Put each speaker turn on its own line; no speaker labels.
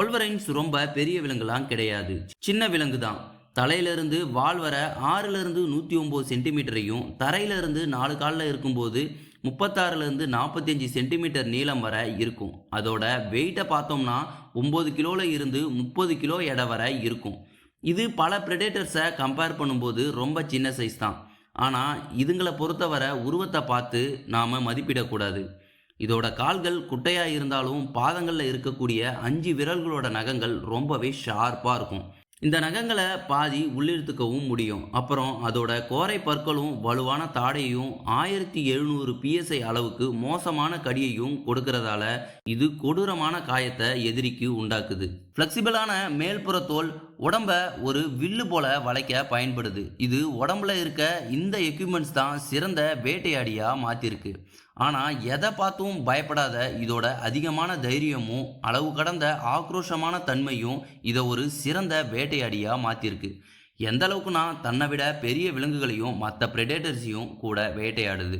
ஒல்வரைன்ஸ் ரொம்ப பெரிய விலங்குலாம் கிடையாது. சின்ன விலங்கு தான் தலையிலிருந்து வால் வர ஆறிலிருந்து நூற்றி ஒம்பது சென்டிமீட்டரையும் தரையிலிருந்து நாலு காலில் இருக்கும்போது முப்பத்தாறுலேருந்து நாற்பத்தஞ்சு சென்டிமீட்டர் நீளம் வரை இருக்கும். அதோட வெயிட்டை பார்த்தோம்னா ஒம்பது கிலோவில் இருந்து முப்பது கிலோ எடை வரை இருக்கும். இது பல ப்ரெடேட்டர்ஸை கம்பேர் பண்ணும்போது ரொம்ப சின்ன சைஸ் தான். ஆனால் இதுங்களை பொறுத்தவரை உருவத்தை பார்த்து நாம் மதிப்பிடக்கூடாது. இதோட கால்கள் குட்டையாக இருந்தாலும் பாதங்களில் இருக்கக்கூடிய அஞ்சு விரல்களோட நகங்கள் ரொம்பவே ஷார்ப்பாக இருக்கும். இந்த நகங்களை பாதி உள்ளிழுத்துக்கவும் முடியும். அப்புறம் அதோட கோரை பற்களும் வலுவான தாடையும் ஆயிரத்தி எழுநூறு பிஎஸ்ஐ அளவுக்கு மோசமான கடியையும் கொடுக்கறதால இது கொடூரமான காயத்தை எதிரிக்கு உண்டாக்குது. ஃப்ளெக்சிபிளான மேல்புற தோல் உடம்ப ஒரு வில்லு போல வளைக்க பயன்படுது. இது உடம்புல இருக்க இந்த எக்யூப்மெண்ட்ஸ் தான் சிறந்த வேட்டையாடியா மாத்திருக்கு. ஆனால் எதை பார்த்தும் பயப்படாத இதோட அதிகமான தைரியமும் அளவு கடந்த ஆக்ரோஷமான தன்மையும் இதை ஒரு சிறந்த வேட்டையாடியா மாத்திருக்கு. எந்த அளவுக்குனா தன்னை விட பெரிய விலங்குகளையும் மற்ற பிரெடேட்டர்ஸையும் கூட வேட்டையாடுது.